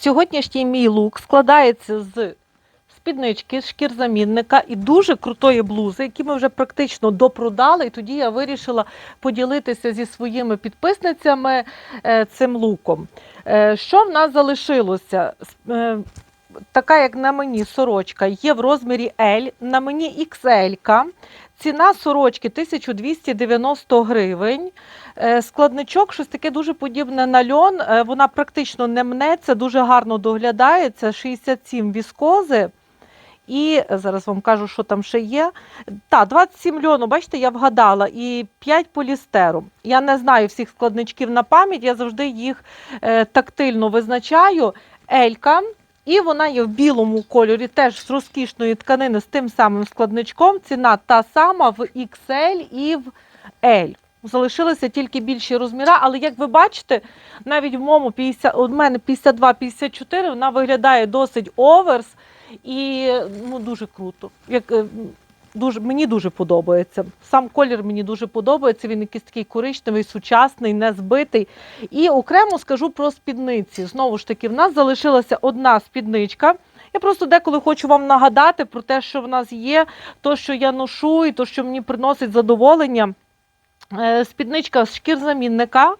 Сьогоднішній мій лук складається з спіднички, шкірзамінника і дуже крутої блузи, які ми вже практично допродали. І тоді я вирішила поділитися зі своїми підписницями е, цим луком. Е, Що в нас залишилося? Така, як на мені, сорочка є в розмірі L, на мені XL. Ціна сорочки 1290 гривень. Е, Складничок, щось таке дуже подібне на льон. Е, Вона практично не мнеться, дуже гарно доглядається. 67 віскози. І зараз вам кажу, що там ще є. Так, 27 льону, бачите, я вгадала, і 5 полістеру. Я не знаю всіх складничків на пам'ять, я завжди їх е, тактильно визначаю. Елька. І вона є в білому кольорі, теж з розкішної тканини з тим самим складничком. Ціна та сама в XL і в L. Залишилися тільки більші розміри, але як ви бачите, навіть в моєму 50, у мене 52-54, вона виглядає досить оверс і ну, дуже круто. Як, е, дуже, мені дуже подобається. Сам колір мені дуже подобається. Він якийсь такий коричневий, сучасний, не збитий. І окремо скажу про спідниці. Знову ж таки, в нас залишилася одна спідничка. Я просто деколи хочу вам нагадати про те, що в нас є, то, що я ношу, і то, що мені приносить задоволення. Е, Спідничка з шкірзамінника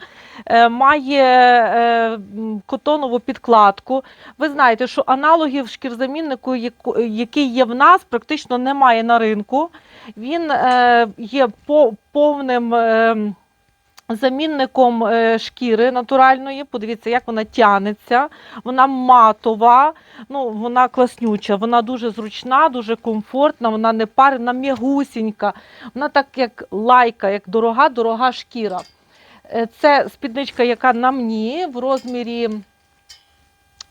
е, має е, котонову підкладку. Ви знаєте, що аналогів шкірзаміннику, який є в нас, практично немає на ринку. Він є повним замінником е, шкіри натуральної. Подивіться, як вона тянеться. Вона матова, ну, вона класнюча, вона дуже зручна, дуже комфортна, вона не парена, м'ягусінька. Вона так як лайка, як дорога, дорога шкіра. Е, Це спідничка, яка на мені в розмірі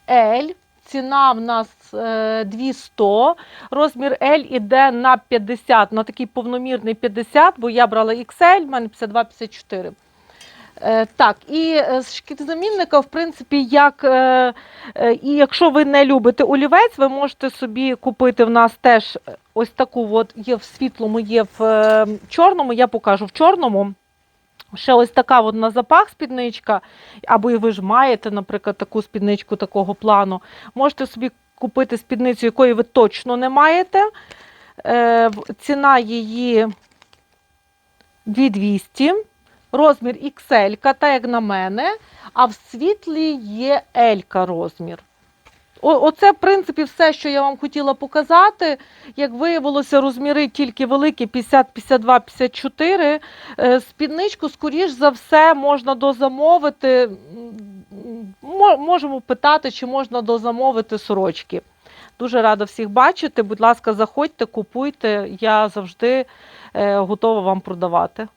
L. Ціна в нас е, 200. Розмір L іде на 50, на такий повномірний 50, бо я брала XL, в мене 52-54. Е, так, і е, з шкірзамінника, в принципі, як е, і якщо ви не любите олівець, ви можете собі купити в нас теж ось таку, от є в світлому, є в чорному, я покажу в чорному. Ще ось така от на запах спідничка, або і ви ж маєте, наприклад, таку спідничку такого плану. Можете собі купити спідницю, якої ви точно не маєте. Ціна її 2200, розмір XL, та як на мене, а в світлі є L розмір. Оце, в принципі, все, що я вам хотіла показати. Як виявилося, розміри тільки великі 50, 52, 54. Е, Спідничку, скоріш за все, можна дозамовити. Можемо питати, чи можна дозамовити сорочки. Дуже рада всіх бачити. Будь ласка, заходьте, купуйте. Я завжди е, готова вам продавати.